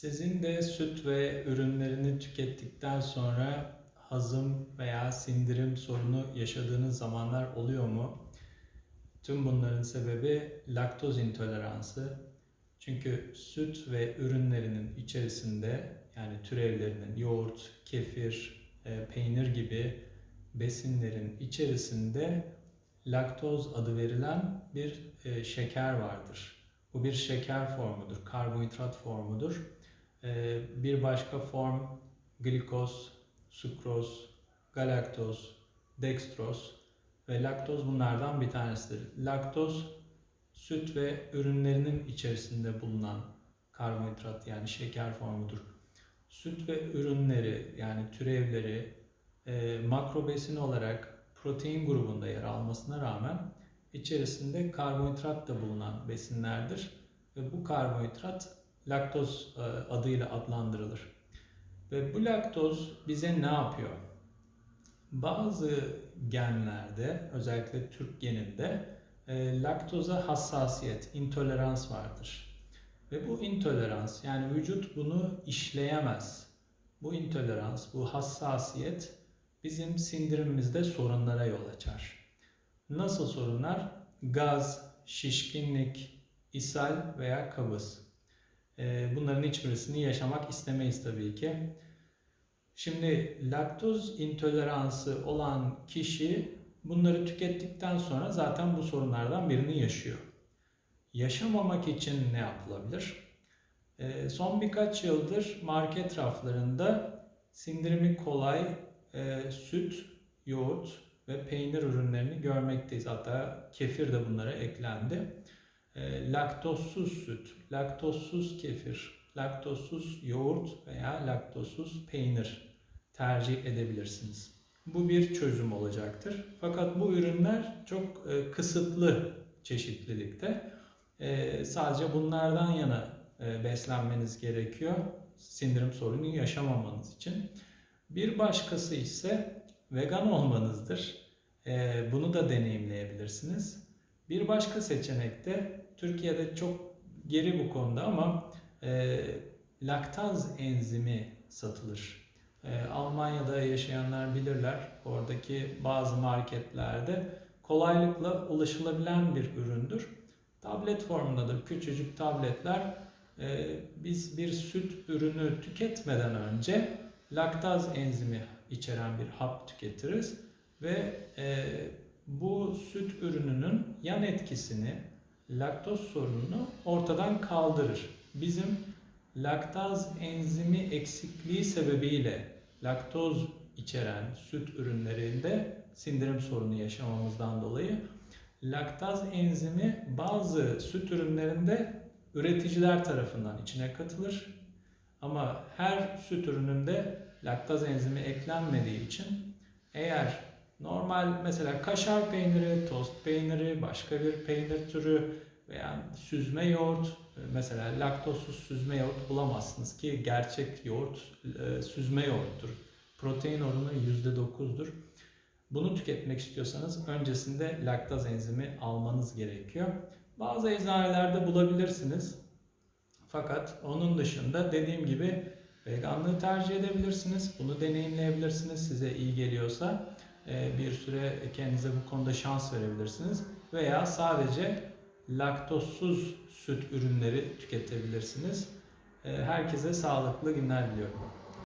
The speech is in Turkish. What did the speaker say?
Sizin de süt ve ürünlerini tükettikten sonra hazım veya sindirim sorunu yaşadığınız zamanlar oluyor mu? Tüm bunların sebebi laktoz intoleransı. Çünkü süt ve ürünlerinin içerisinde yani türevlerinin yoğurt, kefir, e, peynir gibi besinlerin içerisinde laktoz adı verilen bir e, şeker vardır. Bu bir şeker formudur, karbonhidrat formudur. E, bir başka form glikoz, sukroz, galaktoz, dextroz ve laktoz bunlardan bir tanesidir. Laktoz süt ve ürünlerinin içerisinde bulunan karbonhidrat yani şeker formudur. Süt ve ürünleri yani türevleri e, makro besin olarak protein grubunda yer almasına rağmen içerisinde karbonhidrat da bulunan besinlerdir ve bu karbonhidrat laktoz e, adıyla adlandırılır. Ve bu laktoz bize ne yapıyor? Bazı genlerde özellikle Türk geninde e, laktoza hassasiyet, intolerans vardır. Ve bu intolerans yani vücut bunu işleyemez. Bu intolerans, bu hassasiyet bizim sindirimimizde sorunlara yol açar. Nasıl sorunlar? Gaz, şişkinlik, ishal veya kabız. Ee, Bunların hiçbirisini yaşamak istemeyiz tabii ki. Şimdi laktoz intoleransı olan kişi bunları tükettikten sonra zaten bu sorunlardan birini yaşıyor. Yaşamamak için ne yapılabilir? Ee, Son birkaç yıldır market raflarında sindirimi kolay e, süt, yoğurt ve peynir ürünlerini görmekteyiz. Hatta kefir de bunlara eklendi. E, laktozsuz süt, laktozsuz kefir, laktozsuz yoğurt veya laktozsuz peynir tercih edebilirsiniz. Bu bir çözüm olacaktır. Fakat bu ürünler çok e, kısıtlı çeşitlilikte. E, sadece bunlardan yana e, beslenmeniz gerekiyor sindirim sorunu yaşamamanız için. Bir başkası ise vegan olmanızdır. Bunu da deneyimleyebilirsiniz. Bir başka seçenek de Türkiye'de çok geri bu konuda ama e, laktaz enzimi satılır. E, Almanya'da yaşayanlar bilirler. Oradaki bazı marketlerde kolaylıkla ulaşılabilen bir üründür. Tablet formundadır. Küçücük tabletler. E, biz bir süt ürünü tüketmeden önce laktaz enzimi içeren bir hap tüketiriz ve e, bu süt ürününün yan etkisini, laktoz sorununu ortadan kaldırır. Bizim laktaz enzimi eksikliği sebebiyle laktoz içeren süt ürünlerinde sindirim sorunu yaşamamızdan dolayı laktaz enzimi bazı süt ürünlerinde üreticiler tarafından içine katılır ama her süt ürününde laktaz enzimi eklenmediği için eğer normal mesela kaşar peyniri, tost peyniri, başka bir peynir türü veya süzme yoğurt mesela laktozsuz süzme yoğurt bulamazsınız ki gerçek yoğurt e, süzme yoğurttur. Protein oranı %9'dur. Bunu tüketmek istiyorsanız öncesinde laktaz enzimi almanız gerekiyor. Bazı eczanelerde bulabilirsiniz. Fakat onun dışında dediğim gibi veganlığı tercih edebilirsiniz. Bunu deneyimleyebilirsiniz size iyi geliyorsa. E, Bir süre kendinize bu konuda şans verebilirsiniz. Veya sadece laktozsuz süt ürünleri tüketebilirsiniz. E, Herkese sağlıklı günler diliyorum.